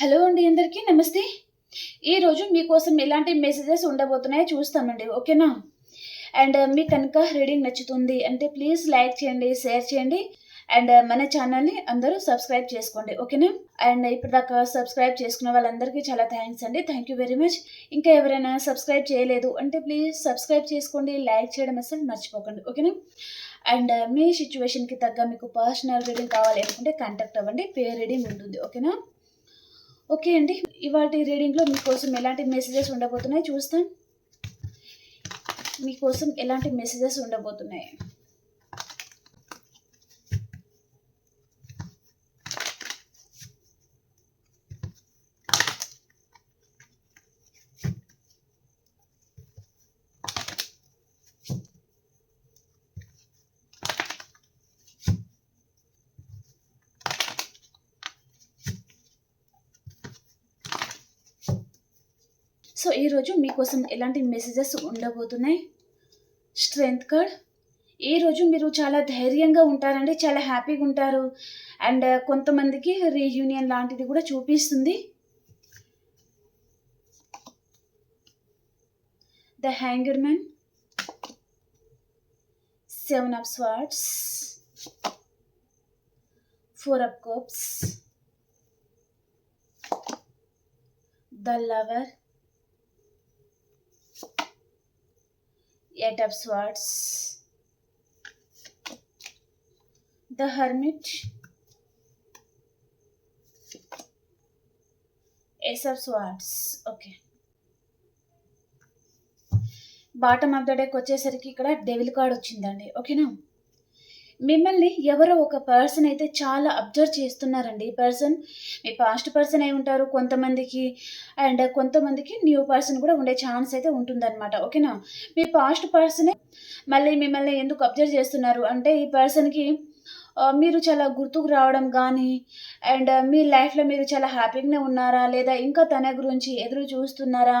Hello అండి అందరికీ నమస్తే. ఈరోజు మీకోసం ఎలాంటి మెసేజెస్ ఉండబోతున్నాయో చూస్తామండి ఓకేనా? అండ్ మీకు కనుక రీడింగ్ నచ్చుతుంది అంటే ప్లీజ్ లైక్ చేయండి షేర్ చేయండి. అండ్ మన ఛానల్ని అందరూ సబ్స్క్రైబ్ చేసుకోండి ఓకేనా? అండ్ ఇప్పటిదాకా సబ్స్క్రైబ్ చేసుకున్న వాళ్ళందరికీ చాలా థ్యాంక్స్ అండి. థ్యాంక్ యూ వెరీ మచ్ ఇంకా ఎవరైనా సబ్స్క్రైబ్ చేయలేదు అంటే ప్లీజ్ సబ్స్క్రైబ్ చేసుకోండి లైక్ చేయడం అసలు మర్చిపోకండి ఓకేనా? అండ్ మీ సిచ్యువేషన్కి తగ్గ మీకు పర్సనల్ రీడింగ్ కావాలి అనుకుంటే కాంటాక్ట్ అవ్వండి పే రీడింగ్ ఉంటుంది ఓకేనా? ఓకే అండి. ఇవాటి రీడింగ్లో మీకోసం ఎలాంటి మెసేజెస్ ఉండబోతున్నాయి చూస్తాం. మీకోసం ఎలాంటి మెసేజెస్ ఉండబోతున్నాయి? సో ఈరోజు మీకోసం ఎలాంటి మెసేజెస్ ఉండబోతున్నాయి? స్ట్రెంగ్త్ కార్డ్ ఈరోజు మీరు చాలా ధైర్యంగా ఉంటారండి చాలా హ్యాపీగా ఉంటారు. అండ్ uh, కొంతమందికి రీయూనియన్ లాంటిది కూడా చూపిస్తుంది. The hanger man seven of swords four of cups the lover eight of swords. The hermit. Ace of swords. Okay bottom of the deck వచ్చేసరికి ఇక్కడ డెవిల్ కార్డ్ వచ్చిందండి. ఓకేనా మిమ్మల్ని ఎవరో ఒక పర్సన్ అయితే చాలా అబ్జర్వ్ చేస్తున్నారండి. ఈ పర్సన్ మీ పాస్ట్ పర్సన్ అయి ఉంటారు కొంతమందికి అండ్ కొంతమందికి న్యూ పర్సన్ కూడా ఉండే ఛాన్స్ అయితే ఉంటుందన్నమాట. ఓకేనా మీ పాస్ట్ పర్సనే మళ్ళీ మిమ్మల్ని ఎందుకు అబ్జర్వ్ చేస్తున్నారు? అంటే ఈ పర్సన్కి మీరు చాలా గుర్తుకు రావడం కానీ అండ్ మీ లైఫ్లో మీరు చాలా హ్యాపీగానే ఉన్నారా? లేదా ఇంకా తన గురించి ఎదురు చూస్తున్నారా?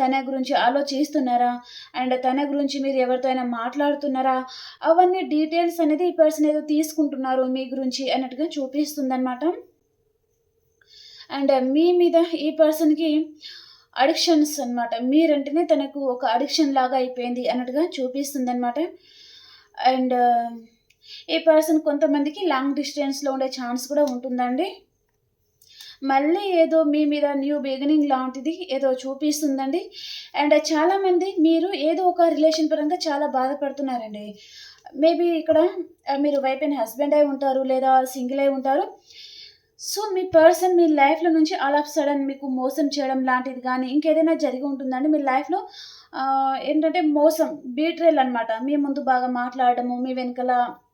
తన గురించి ఆలోచిస్తున్నారా? అండ్ తన గురించి మీరు ఎవరితో అయినా మాట్లాడుతున్నారా? అవన్నీ డీటెయిల్స్ అనేది ఈ పర్సన్ ఏదో తీసుకుంటున్నారు మీ గురించి అన్నట్టుగా చూపిస్తుంది అనమాట అండ్ మీ మీద ఈ పర్సన్కి అడిక్షన్స్ అనమాట మీరంటేనే తనకు ఒక అడిక్షన్ లాగా అయిపోయింది అన్నట్టుగా చూపిస్తుంది అనమాట అండ్ ఈ పర్సన్ కొంతమందికి లాంగ్ డిస్టెన్స్లో ఉండే ఛాన్స్ కూడా ఉంటుందండి. మళ్ళీ ఏదో మీ మీద న్యూ బిగినింగ్ లాంటిది ఏదో చూపిస్తుందండి. అండ్ చాలామంది మీరు ఏదో ఒక రిలేషన్ పరంగా చాలా బాధపడుతున్నారండి. మేబీ ఇక్కడ మీరు వైఫ్ అండ్ హస్బెండ్ అయి ఉంటారు లేదా సింగిల్ అయి ఉంటారు. సో మీ పర్సన్ మీ లైఫ్లో నుంచి ఆల్ ఆఫ్ సడన్ మీకు మోసం చేయడం లాంటిది కానీ ఇంకేదైనా జరిగి ఉంటుందండి. మీ లైఫ్లో ఏంటంటే మోసం బీట్రేల్ అనమాట మీ ముందు బాగా మాట్లాడడము మీ వెనకాల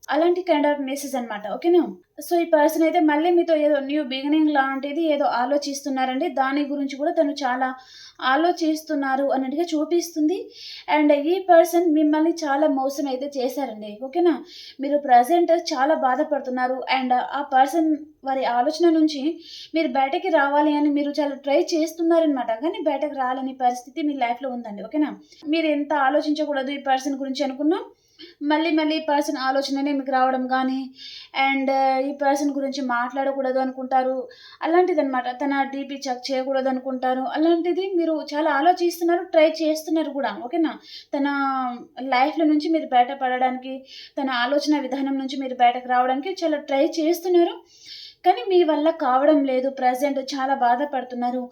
అలాంటి కైండ్ ఆఫ్ మెసేజ్ అనమాట ఓకేనా సో ఈ పర్సన్ అయితే మళ్ళీ మీతో ఏదో న్యూ బిగినింగ్ లాంటిది ఏదో ఆలోచిస్తున్నారండి. దాని గురించి కూడా తను చాలా ఆలోచిస్తున్నారు అన్నట్టుగా చూపిస్తుంది. అండ్ ఈ పర్సన్ మిమ్మల్ని చాలా మోసం అయితే చేశారండి ఓకేనా మీరు ప్రజెంట్ చాలా బాధపడుతున్నారు. అండ్ ఆ పర్సన్ వారి ఆలోచన నుంచి మీరు బయటకి రావాలి అని మీరు చాలా ట్రై చేస్తున్నారనమాట కానీ బయటకు రాలని పరిస్థితి మీ లైఫ్లో ఉందండి ఓకేనా మీరు ఎంత ఆలోచించకూడదు ఈ పర్సన్ గురించి అనుకున్నా? మళ్ళీ మళ్ళీ ఈ పర్సన్ ఆలోచననే మీకు రావడం కానీ అండ్ uh, ఈ పర్సన్ గురించి మాట్లాడకూడదు అనుకుంటారు. అలాంటిది అనమాట తన డీపీ చెక్ చేయకూడదు అనుకుంటారు. అలాంటిది మీరు చాలా ఆలోచిస్తున్నారు ట్రై చేస్తున్నారు కూడా ఓకేనా తన లైఫ్లో నుంచి మీరు బయటపడడానికి తన ఆలోచన విధానం నుంచి మీరు బయటకు రావడానికి చాలా ట్రై చేస్తున్నారు. కానీ మీ వల్ల కావడం లేదు. ప్రజెంట్ చాలా బాధపడుతున్నారు.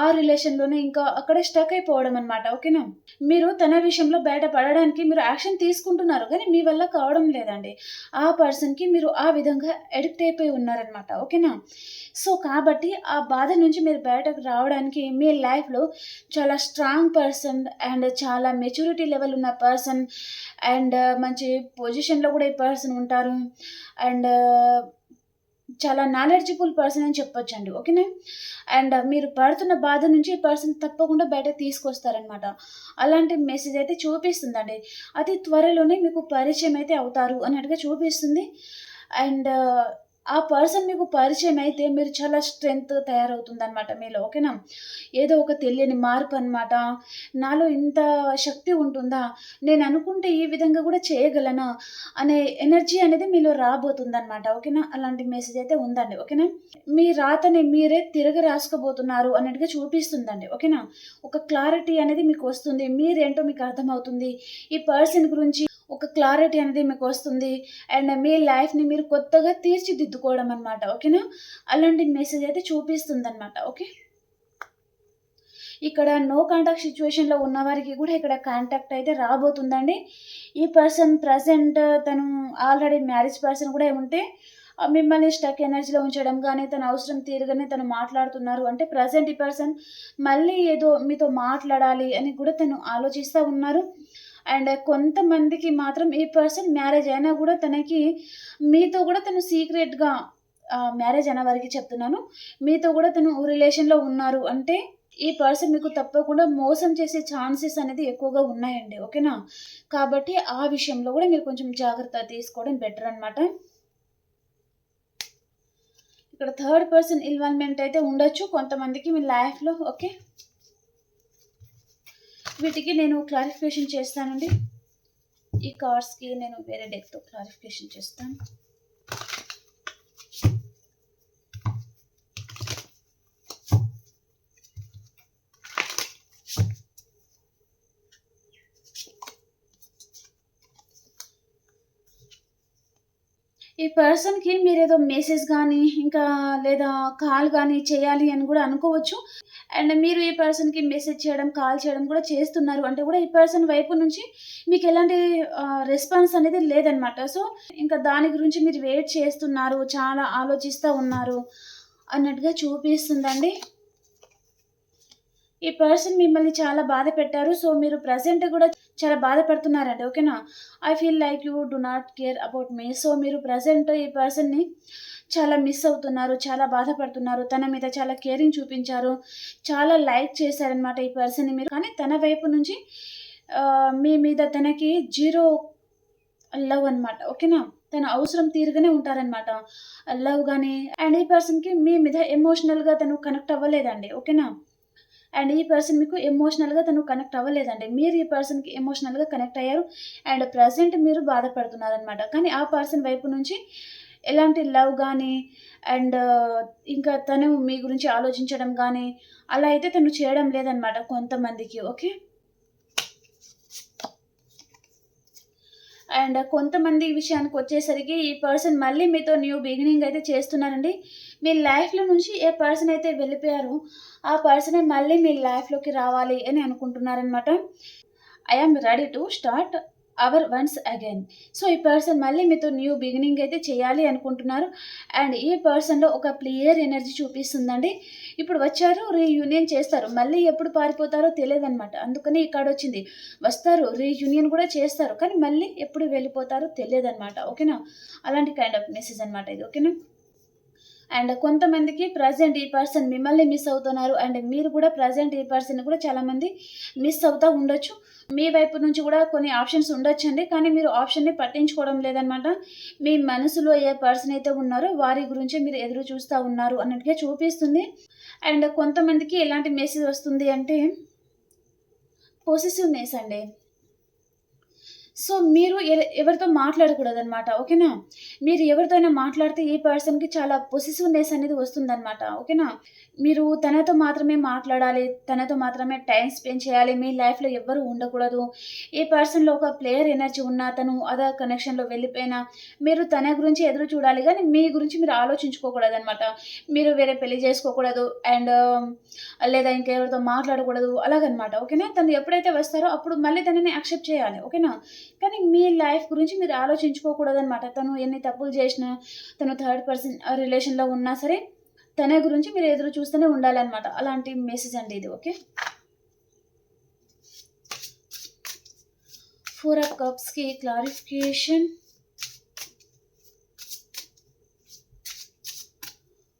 ఆ రిలేషన్లోనే ఇంకా అక్కడే స్టక్ అయిపోవడం అనమాట ఓకేనా? మీరు తన విషయంలో బయటపడడానికి మీరు యాక్షన్ తీసుకుంటున్నారు కానీ మీ వల్ల కావడం లేదండి. ఆ పర్సన్కి మీరు ఆ విధంగా ఎడిక్ట్ అయిపోయి ఉన్నారనమాట ఓకేనా? సో కాబట్టి ఆ బాధ నుంచి మీరు బయటకు రావడానికి మీ లైఫ్లో చాలా స్ట్రాంగ్ పర్సన్ అండ్ చాలా మెచ్యూరిటీ లెవెల్ ఉన్న పర్సన్ అండ్ మంచి పొజిషన్లో కూడా ఈ పర్సన్ ఉంటారు. అండ్ చాలా నాలెడ్జబుల్ పర్సన్ అని చెప్పొచ్చండి ఓకేనా? అండ్ మీరు పడుతున్న బాధ నుంచి ఈ పర్సన్ తప్పకుండా బయట తీసుకొస్తారనమాట అలాంటి మెసేజ్ అయితే చూపిస్తుందండి. అతి త్వరలోనే మీకు పరిచయం అయితే అవుతారు అన్నట్టుగా చూపిస్తుంది. అండ్ ఆ పర్సన్ మీకు పరిచయం అయితే మీరు చాలా స్ట్రెంగ్త్ తయారవుతుందనమాట మీలో ఓకేనా? ఏదో ఒక తెలియని మార్పు అనమాట నాలో ఇంత శక్తి ఉంటుందా? నేను అనుకుంటే ఈ విధంగా కూడా చేయగలనా? అనే ఎనర్జీ అనేది మీలో రాబోతుందనమాట ఓకేనా? అలాంటి మెసేజ్ అయితే ఉందండి ఓకేనా? మీ రాతని మీరే తిరగ రాసుకోబోతున్నారు అన్నట్టుగా చూపిస్తుందండి ఓకేనా? ఒక క్లారిటీ అనేది మీకు వస్తుంది మీరేంటో మీకు అర్థమవుతుంది. ఈ పర్సన్ గురించి ఒక క్లారిటీ అనేది మీకు వస్తుంది. అండ్ మీ లైఫ్ని మీరు కొత్తగా తీర్చిదిద్దుకోవడం అనమాట ఓకేనా అలాంటి మెసేజ్ అయితే చూపిస్తుంది అనమాట ఓకే ఇక్కడ నో కాంటాక్ట్ సిచ్యువేషన్లో ఉన్న వారికి కూడా ఇక్కడ కాంటాక్ట్ అయితే రాబోతుందండి. ఈ పర్సన్ ప్రజెంట్ తను ఆల్రెడీ మ్యారేజ్ పర్సన్ కూడా ఉంటే మిమ్మల్ని స్టక్ ఎనర్జీలో ఉంచడం కానీ తన అవసరం తీరుగానే తను మాట్లాడుతున్నారు. అంటే ప్రజెంట్ ఈ పర్సన్ మళ్ళీ ఏదో మీతో మాట్లాడాలి అని కూడా తను ఆలోచిస్తూ ఉన్నారు. అండ్ కొంతమందికి మాత్రం ఈ పర్సన్ మ్యారేజ్ అయినా కూడా తనకి మీతో కూడా తను సీక్రెట్గా మ్యారేజ్ అయిన వారికి చెప్తున్నాను. మీతో కూడా తను రిలేషన్లో ఉన్నారు అంటే ఈ పర్సన్ మీకు తప్పకుండా మోసం చేసే ఛాన్సెస్ అనేది ఎక్కువగా ఉన్నాయండి. ఓకేనా? కాబట్టి ఆ విషయంలో కూడా మీరు కొంచెం జాగ్రత్త తీసుకోవడం బెటర్ అనమాట ఇక్కడ థర్డ్ పర్సన్ ఇన్వాల్వ్మెంట్ అయితే ఉండొచ్చు కొంతమందికి మీ లైఫ్లో. ఓకే? వీటికి నేను క్లారిఫికేషన్ చేస్తానండి. ఈ కార్డ్స్కి నేను వేరే డెక్తో క్లారిఫికేషన్ చేస్తాను. ఈ పర్సన్కి మీరు ఏదో మెసేజ్ కానీ ఇంకా లేదా కాల్ కానీ చేయాలి అని కూడా అనుకోవచ్చు. అండ్ మీరు ఈ పర్సన్కి మెసేజ్ చేయడం కాల్ చేయడం కూడా చేస్తున్నారు. అంటే కూడా ఈ పర్సన్ వైపు నుంచి మీకు ఎలాంటి రెస్పాన్స్ అనేది లేదనమాట సో ఇంకా దాని గురించి మీరు వెయిట్ చేస్తున్నారు చాలా ఆలోచిస్తూ ఉన్నారు అన్నట్టుగా చూపిస్తుందండి. ఈ పర్సన్ మిమ్మల్ని చాలా బాధ పెట్టారు. సో మీరు ప్రజెంట్ కూడా చాలా బాధపడుతున్నారండి ఓకేనా? I feel like you do not care about me so మీరు ప్రజెంట్ ఈ పర్సన్ని చాలా మిస్ అవుతున్నారు చాలా బాధపడుతున్నారు. తన మీద చాలా కేరింగ్ చూపించారు చాలా లైక్ చేశారనమాట ఈ పర్సన్ని మీరు. కానీ తన వైపు నుంచి మీ మీద తనకి జీరో లవ్ అనమాట ఓకేనా? తన అవసరం తీరుగానే ఉంటారనమాట లవ్ కానీ అండ్ ఈ పర్సన్కి మీ మీద ఎమోషనల్గా తను కనెక్ట్ అవ్వలేదండి ఓకేనా? అండ్ ఈ పర్సన్ మీకు ఎమోషనల్గా తను కనెక్ట్ అవ్వలేదండి. మీరు ఈ పర్సన్కి ఎమోషనల్గా కనెక్ట్ అయ్యారు అండ్ ప్రజెంట్ మీరు బాధపడుతున్నారనమాట కానీ ఆ పర్సన్ వైపు నుంచి ఎలాంటి లవ్ కానీ అండ్ ఇంకా తను మీ గురించి ఆలోచించడం కానీ అలా అయితే తను చేయడం లేదనమాట కొంతమందికి. ఓకే? అండ్ కొంతమంది విషయానికి వచ్చేసరికి ఈ పర్సన్ మళ్ళీ మీతో న్యూ బిగినింగ్ అయితే చేస్తున్నారండి. మీ లైఫ్లో నుంచి ఏ పర్సన్ అయితే వెళ్ళిపోయారో ఆ పర్సనే మళ్ళీ మీ లైఫ్లోకి రావాలి అని అనుకుంటున్నారనమాట I am ready to start our once again. So ఈ పర్సన్ మళ్ళీ మీతో న్యూ బిగినింగ్ అయితే చేయాలి అనుకుంటున్నారు. అండ్ ఈ పర్సన్లో ఒక క్లియర్ ఎనర్జీ చూపిస్తుందండి. ఇప్పుడు వచ్చారు రీయూనియన్ చేస్తారు. మళ్ళీ ఎప్పుడు పారిపోతారో తెలియదన్నమాట. అందుకని ఇక్కడ వచ్చింది. వస్తారు రీయూనియన్ కూడా చేస్తారు. కానీ మళ్ళీ ఎప్పుడు వెళ్ళిపోతారో తెలియదన్నమాట. ఓకేనా? అలాంటి కైండ్ ఆఫ్ మెసేజ్ అనమాట ఇది. ఓకేనా? అండ్ కొంతమందికి ప్రజెంట్ ఈ పర్సన్ మిమ్మల్ని మిస్ అవుతున్నారు అండ్ మీరు కూడా ప్రజెంట్ ఈ పర్సన్ కూడా చాలామంది మిస్ అవుతూ ఉండొచ్చు. మీ వైపు నుంచి కూడా కొన్ని ఆప్షన్స్ ఉండొచ్చండి. కానీ మీరు ఆప్షన్ని పట్టించుకోవడం లేదనమాట. మీ మనసులో ఏ పర్సన్ అయితే ఉన్నారో వారి గురించి మీరు ఎదురు చూస్తూ ఉన్నారు అన్నట్టుగా చూపిస్తుంది. అండ్ కొంతమందికి ఎలాంటి మెసేజ్ వస్తుంది అంటే పొసెసివ్నెస్ అండి. సో మీరు ఎవరితో మాట్లాడకూడదు అనమాట ఓకేనా? మీరు ఎవరితోనైనా మాట్లాడితే ఈ పర్సన్కి చాలా పొసిసివ్నెస్ అనేది వస్తుందన్నమాట ఓకేనా? మీరు తనతో మాత్రమే మాట్లాడాలి తనతో మాత్రమే టైం స్పెండ్ చేయాలి మీ లైఫ్లో ఎవ్వరు ఉండకూడదు. ఈ పర్సన్లో ఒక ప్లేయర్ ఎనర్జీ ఉన్నా తను అదర్ కనెక్షన్లో వెళ్ళిపోయినా మీరు తన గురించి ఎదురు చూడాలి కానీ మీ గురించి మీరు ఆలోచించుకోకూడదు అనమాట మీరు వేరే పెళ్ళి చేసుకోకూడదు అండ్ లేదా ఇంకెవరితో మాట్లాడకూడదు అలాగనమాట ఓకేనా? తను ఎప్పుడైతే వస్తారో అప్పుడు మళ్ళీ తనని యాక్సెప్ట్ చేయాలి ఓకేనా? కానీ మీ లైఫ్ గురించి మీరు ఆలోచించుకోకూడదనమాట తను ఎన్ని తప్పులు చేసినా తను థర్డ్ పర్సన్ రిలేషన్లో ఉన్నా సరే తన గురించి మీరు ఎదురు చూస్తూనే ఉండాలన్నమాట. అలాంటి మెసేజ్ అండి ఇది ఓకే? ఫోర్ ఆఫ్ కప్స్కి క్లారిఫికేషన్.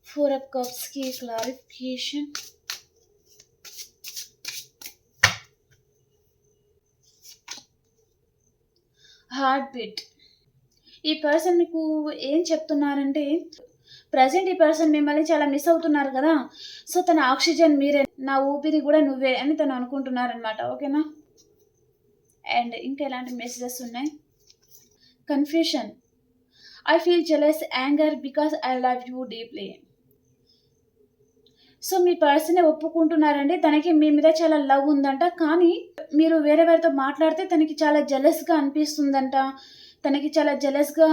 ఫోర్ ఆఫ్ కప్స్కి క్లారిఫికేషన్. Heart beat. ఈ పర్సన్ మీకు ఏం చెప్తున్నారంటే ప్రజెంట్ ఈ పర్సన్ మిమ్మల్ని చాలా మిస్ అవుతున్నారు కదా సో తన ఆక్సిజన్ మీరే నా ఊపిరి కూడా నువ్వే అని తను అనుకుంటున్నారనమాట ఓకేనా? అండ్ ఇంకా ఎలాంటి మెసేజెస్ ఉన్నాయి? Confusion I feel jealous anger because I love you deeply so మీ పర్సనే ఒప్పుకుంటున్నారండి. తనకి మీ మీద చాలా లవ్ ఉందంట. కానీ మీరు వేరే వారితో మాట్లాడితే తనకి చాలా జెలస్గా అనిపిస్తుందంట. తనకి చాలా జెలస్గా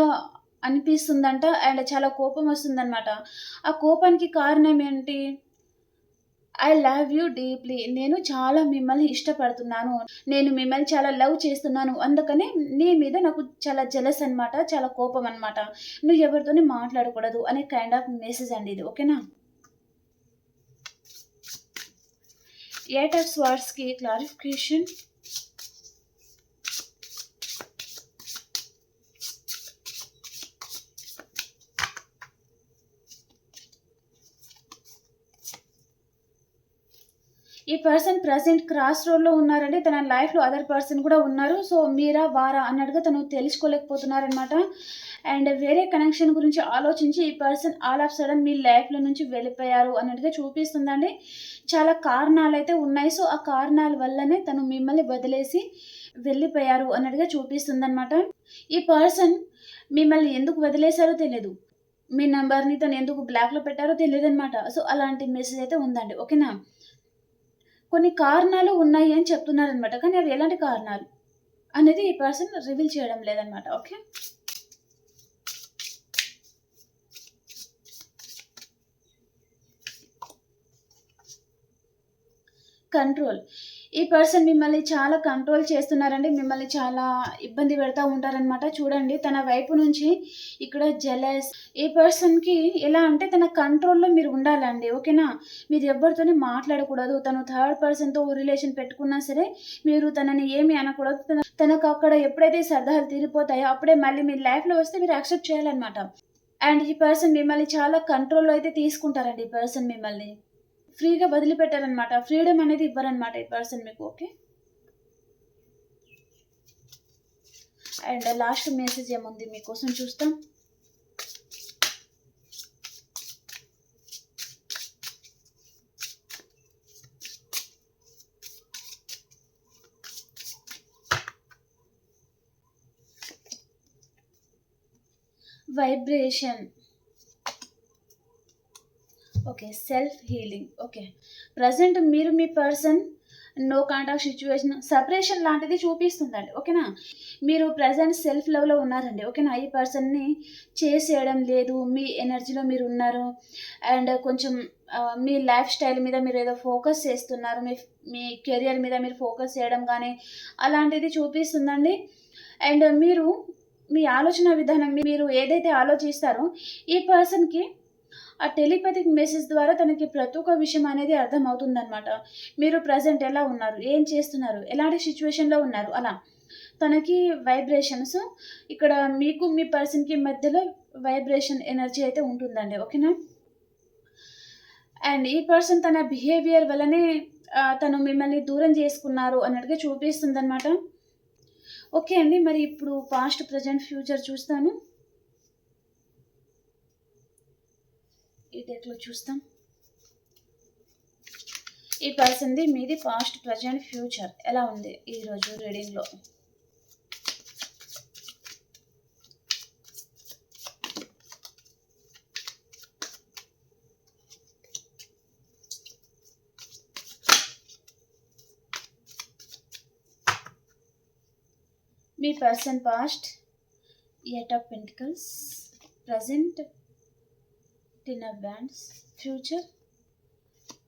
అనిపిస్తుందంట. అండ్ చాలా కోపం వస్తుందన్నమాట. ఆ కోపానికి కారణం ఏంటి? ఐ లవ్ యూ డీప్లీ నేను చాలా మిమ్మల్ని ఇష్టపడుతున్నాను. నేను మిమ్మల్ని చాలా లవ్ చేస్తున్నాను. అందుకనే నీ మీద నాకు చాలా జలస్ అనమాట చాలా కోపం అనమాట నువ్వు ఎవరితోనే మాట్లాడకూడదు అనే కైండ్ ఆఫ్ మెసేజ్ అండి ఇది. ఓకేనా? ఎయిట్ ఆఫ్ స్వార్డ్స్కి క్లారిఫికేషన్ ఈ పర్సన్ ప్రజెంట్ క్రాస్ రోడ్లో ఉన్నారండి. తన లైఫ్లో అదర్ పర్సన్ కూడా ఉన్నారు. సో మీరా వారా అన్నట్టుగా తను తెలుసుకోలేకపోతున్నారనమాట అండ్ వేరే కనెక్షన్ గురించి ఆలోచించి ఈ పర్సన్ ఆల్ ఆఫ్ సడన్ మీ లైఫ్లో నుంచి వెళ్ళిపోయారు అన్నట్టుగా చూపిస్తుందండి. చాలా కారణాలు అయితే ఉన్నాయి. సో ఆ కారణాల వల్లనే తను మిమ్మల్ని వదిలేసి వెళ్ళిపోయారు అన్నట్టుగా చూపిస్తుందనమాట ఈ పర్సన్ మిమ్మల్ని ఎందుకు వదిలేశారో తెలియదు మీ నెంబర్ని తను ఎందుకు బ్లాక్లో పెట్టారో తెలియదు అనమాట సో అలాంటి మెసేజ్ అయితే ఉందండి. ఓకేనా? కొన్ని కారణాలు ఉన్నాయి అని చెప్తున్నారనమాట కానీ అవి ఎలాంటి కారణాలు? అనేది ఈ పర్సన్ రివీల్ చేయడం లేదనమాట ఓకే? కంట్రోల్. ఈ పర్సన్ మిమ్మల్ని చాలా కంట్రోల్ చేస్తున్నారండి. మిమ్మల్ని చాలా ఇబ్బంది పెడతా ఉంటారనమాట చూడండి తన వైపు నుంచి ఇక్కడ జెలస్ ఈ పర్సన్కి ఎలా అంటే తన కంట్రోల్లో మీరు ఉండాలండి ఓకేనా? మీరు ఎవరితోని మాట్లాడకూడదు. తను థర్డ్ పర్సన్తో రిలేషన్ పెట్టుకున్నా సరే మీరు తనని ఏమి అనకూడదు. తన తనకు అక్కడ ఎప్పుడైతే సరదాలు తీరిపోతాయో అప్పుడే మళ్ళీ మీ లైఫ్లో వస్తే మీరు యాక్సెప్ట్ చేయాలన్నమాట. అండ్ ఈ పర్సన్ మిమ్మల్ని చాలా కంట్రోల్లో అయితే తీసుకుంటారండి ఈ పర్సన్ మిమ్మల్ని. ఫ్రీగా వదిలిపెట్టారనమాట ఫ్రీడమ్ అనేది ఇవ్వరనమాట ఈ పర్సన్ మీకు ఓకే? అండ్ లాస్ట్ మెసేజ్ ఏముంది మీకోసం చూస్తాం. Vibration okay self healing okay present మీరు మీ person no contact situation separation లాంటిది చూపిస్తుందండి. ఓకేనా మీరు ప్రజెంట్ సెల్ఫ్ లెవెల్లో ఉన్నారండి. ఓకేనా ఈ పర్సన్ని చేసేయడం లేదు. మీ ఎనర్జీలో మీరు ఉన్నారు. అండ్ కొంచెం మీ లైఫ్ స్టైల్ మీద మీరు ఏదో ఫోకస్ చేస్తున్నారు. మీ మీ కెరియర్ మీద మీరు ఫోకస్ చేయడం కానీ అలాంటిది చూపిస్తుందండి. అండ్ మీరు మీ ఆలోచన విధానం మీరు ఏదైతే ఆలోచిస్తారో ఈ పర్సన్కి ఆ టెలిపతిక్ మెసేజ్ ద్వారా తనకి ప్రతి ఒక్క విషయం అనేది అర్థమవుతుందనమాట మీరు ప్రజెంట్ ఎలా ఉన్నారు? ఏం చేస్తున్నారు? ఎలాంటి సిచ్యువేషన్లో ఉన్నారు? అలా. తనకి వైబ్రేషన్స్ ఇక్కడ మీకు మీ పర్సన్కి మధ్యలో వైబ్రేషన్ ఎనర్జీ అయితే ఉంటుందండి. ఓకేనా? అండ్ ఈ పర్సన్ తన బిహేవియర్ వల్లనే తను మిమ్మల్ని దూరం చేసుకున్నారు అన్నట్టుగా చూపిస్తుంది అనమాట ఓకే అండి. మరి ఇప్పుడు పాస్ట్ ప్రజెంట్ ఫ్యూచర్ చూస్తాను. ఎట్లా చూస్తాం? ఈ పర్సన్ది మీది పాస్ట్ ప్రజెంట్ ఫ్యూచర్ ఎలా ఉంది ఈరోజు రీడింగ్లో మీ person past eight of pentacles present ten of wands future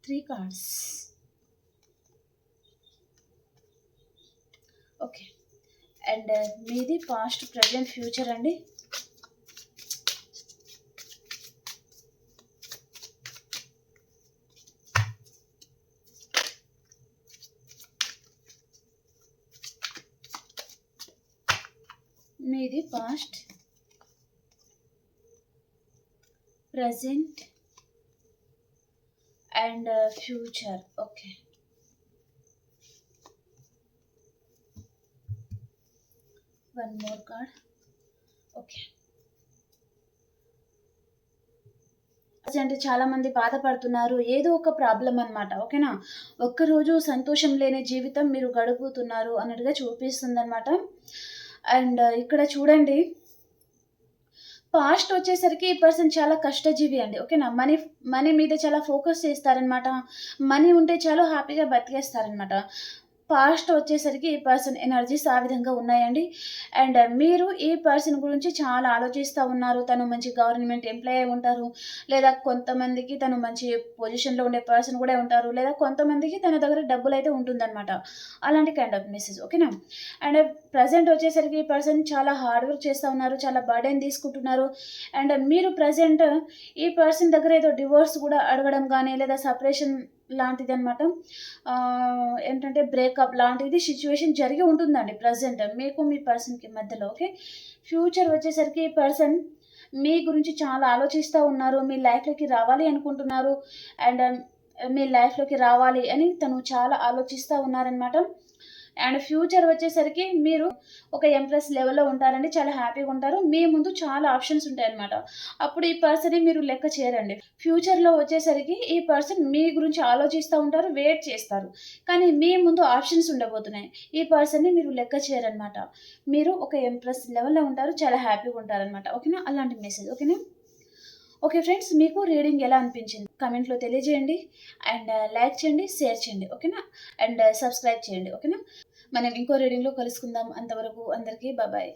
three cards okay and మీది పాస్ట్ ప్రజెంట్ ఫ్యూచర్ అండి? మీది past present and future okay one more card okay అంటే చాలామంది బాధపడుతున్నారు. ఏదో ఒక ప్రాబ్లం అనమాట ఓకేనా ఒక్కరోజు సంతోషం లేని జీవితం మీరు గడుపుతున్నారు అన్నట్టుగా చూపిస్తుంది అనమాట అండ్ uh, ఇక్కడ చూడండి. పాస్ట్ వచ్చేసరికి ఈ పర్సన్ చాలా కష్టజీవి అండి ఓకేనా? మనీ మనీ మీద చాలా ఫోకస్ చేస్తారనమాట. మనీ ఉంటే చాలు హ్యాపీగా బతికేస్తారనమాట. పాస్ట్ వచ్చేసరికి ఈ పర్సన్ ఎనర్జీస్ ఆ విధంగా ఉన్నాయండి. అండ్ uh, మీరు ఈ పర్సన్ గురించి చాలా ఆలోచిస్తూ ఉన్నారు. తను మంచి గవర్నమెంట్ ఎంప్లాయ్ ఉంటారు. లేదా కొంతమందికి తను మంచి పొజిషన్లో ఉండే పర్సన్ కూడా ఉంటారు. లేదా కొంతమందికి తన దగ్గర డబ్బులు అయితే ఉంటుందన్నమాట. అలాంటి కైండ్ ఆఫ్ మెసేజ్ ఓకేనా అండ్ ప్రజెంట్ వచ్చేసరికి ఈ పర్సన్ చాలా హార్డ్ వర్క్ చేస్తూ ఉన్నారు. చాలా బర్డెన్ తీసుకుంటున్నారు. అండ్ uh, మీరు ప్రజెంట్ ఈ పర్సన్ దగ్గర ఏదో డివోర్స్ కూడా అడగడం కానీ లేదా సపరేషన్ లాంటిది అనమాట ఏంటంటే బ్రేకప్ లాంటిది సిచ్యువేషన్ జరిగి ఉంటుందండి ప్రజెంట్. మీకు మీ పర్సన్కి మధ్యలో ఓకే? ఫ్యూచర్ వచ్చేసరికి ఈ పర్సన్ మీ గురించి చాలా ఆలోచిస్తూ ఉన్నారు మీ లైఫ్లోకి రావాలి అనుకుంటున్నారు అండ్ మీ లైఫ్లోకి రావాలి అని తను చాలా ఆలోచిస్తూ ఉన్నారనమాట అండ్ ఫ్యూచర్ వచ్చేసరికి మీరు ఒక ఎంప్రెస్ లెవెల్లో ఉంటారండి చాలా హ్యాపీగా ఉంటారు. మీ ముందు చాలా ఆప్షన్స్ ఉంటాయి అనమాట అప్పుడు ఈ పర్సన్ని మీరు లెక్క చేయరండి. ఫ్యూచర్లో వచ్చేసరికి ఈ పర్సన్ మీ గురించి ఆలోచిస్తూ ఉంటారు వెయిట్ చేస్తారు. కానీ మీ ముందు ఆప్షన్స్ ఉండబోతున్నాయి. ఈ పర్సన్ని మీరు లెక్క చేయరనమాట మీరు ఒక ఎంప్రెస్ లెవెల్లో ఉంటారు చాలా హ్యాపీగా ఉంటారనమాట ఓకేనా? అలాంటి మెసేజ్ ఓకేనా? ఓకే ఫ్రెండ్స్ మీకు రీడింగ్ ఎలా అనిపించింది? కమెంట్లో తెలియజేయండి. అండ్ లైక్ uh, చేయండి షేర్ చేయండి ఓకేనా అండ్ సబ్స్క్రైబ్ చేయండి ఓకేనా మనం ఇంకో రీడింగ్లో కలుసుకుందాం. అంతవరకు అందరికీ బాబాయ్